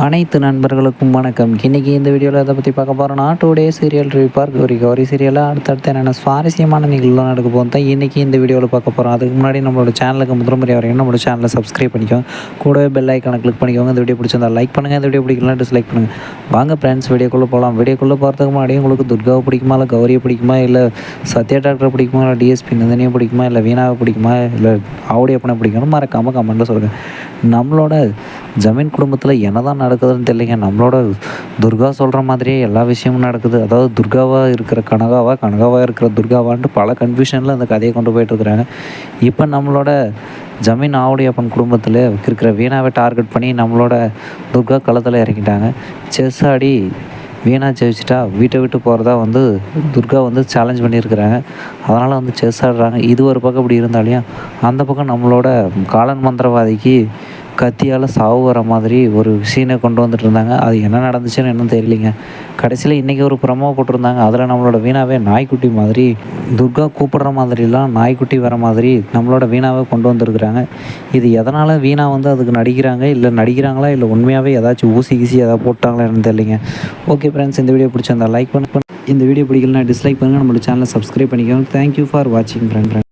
அனைத்து நண்பர்களுக்கும் வணக்கம். இன்றைக்கி இந்த வீடியோவில் அதை பற்றி பார்க்க போகிறோம்னா டூ சீரியல் ரிப்பார் கௌரி கௌரி சீரியலில் அடுத்தடுத்து என்னென்ன சுவாரஸ்யமான நிகழ்வுலாம் நடக்க போகும் தான் இன்றைக்கி இந்த வீடியோவில் பார்க்க போகிறோம் அதுக்கு முன்னாடி நம்மளோட சேனலுக்கு முதல் முறை வரைக்கும் நம்மளோட சேனலை சப்ஸ்கிரைப் பண்ணிக்கோங்க. கூடவே பெல் ஐக்கானை கிளிக் பண்ணிக்கோங்க. இந்த வீடியோ பிடிச்சிருந்தா லைக் பண்ணுங்கள் இந்த வீடியோ பிடிக்கலாம் டிஸ்லைக் பண்ணுங்கள் வாங்க ஃப்ரெண்ட்ஸ் வீடியோக்குள்ளே போகலாம் வீடியோக்குள்ளே போகிறதுக்கு முன்னாடி உங்களுக்கு துர்காவை பிடிக்குமா இல்லை கௌரியை பிடிக்குமா இல்லை சத்யா டாக்டரை பிடிக்குமா இல்லை டிஎஸ்பி நந்தினியை பிடிக்குமா இல்லை வீணாவை பிடிக்குமா இல்லை ஆவுடையப்பனை பிடிக்கும்னு மறக்காமல் கமெண்ட்டில் சொல்லுங்கள் நம்மளோட ஜமீன் குடும்பத்தில் என்னதான் நடக்குதுன்னு தெரியலைங்க. நம்மளோட துர்கா சொல்கிற மாதிரியே எல்லா விஷயமும் நடக்குது. அதாவது துர்காவாக இருக்கிற கனகாவா கனகாவாக இருக்கிற துர்காவான்ட்டு பல கன்ஃபியூஷனில் அந்த கதையை கொண்டு போயிட்டுருக்குறாங்க இப்போ நம்மளோட ஜமீன் ஆவுடையப்பன் குடும்பத்தில் இருக்கிற வீணாவை டார்கெட் பண்ணி நம்மளோட துர்கா களத்தில் இறங்கிட்டாங்க. செஸ் ஆடி வீணா ஜெயிச்சிட்டா வீட்டை விட்டு போகிறதா வந்து துர்கா வந்து சேலஞ்ச் பண்ணியிருக்கிறாங்க. அதனால் வந்து செஸ் ஆடுறாங்க. இது ஒரு பக்கம் இப்படி இருந்தாலையும் அந்த பக்கம் நம்மளோட காலன் மந்திரவாதிக்கு கத்தியால் சாவு வர மாதிரி ஒரு சீனை கொண்டு வந்துட்டு இருந்தாங்க. அது என்ன நடந்துச்சுன்னு இன்னும் தெரியலிங்க. கடைசியில் இன்றைக்கி ஒரு ப்ரமோ போட்டிருந்தாங்க. அதில் நம்மளோட வீணாவே நாய்க்குட்டி மாதிரி துர்கா கூப்பிடுற மாதிரிலாம் நாய்க்குட்டி வர மாதிரி நம்மளோட வீணாவை கொண்டு வந்திருக்கிறாங்க. இது எதனால் வீணா வந்து அதுக்கு நடிக்கிறாங்க? இல்லை நடிக்கிறாங்களா? இல்லை உண்மையாகவே ஏதாச்சும் ஊசி கீசி ஏதாவது போட்டாங்களா என்னன்னு தெரியலிங்க. ஓகே ஃப்ரெண்ட்ஸ் இந்த வீடியோ பிடிச்சிருந்தா லைக் பண்ண. இந்த வீடியோ பிடிக்கலனா டிஸ்லைக் பண்ணுங்கள் நம்மளோட சேனலை சப்ஸ்கிரைப் பண்ணிக்கோங்க. தேங்க்யூ ஃபார் வாட்சிங் ஃப்ரெண்ட்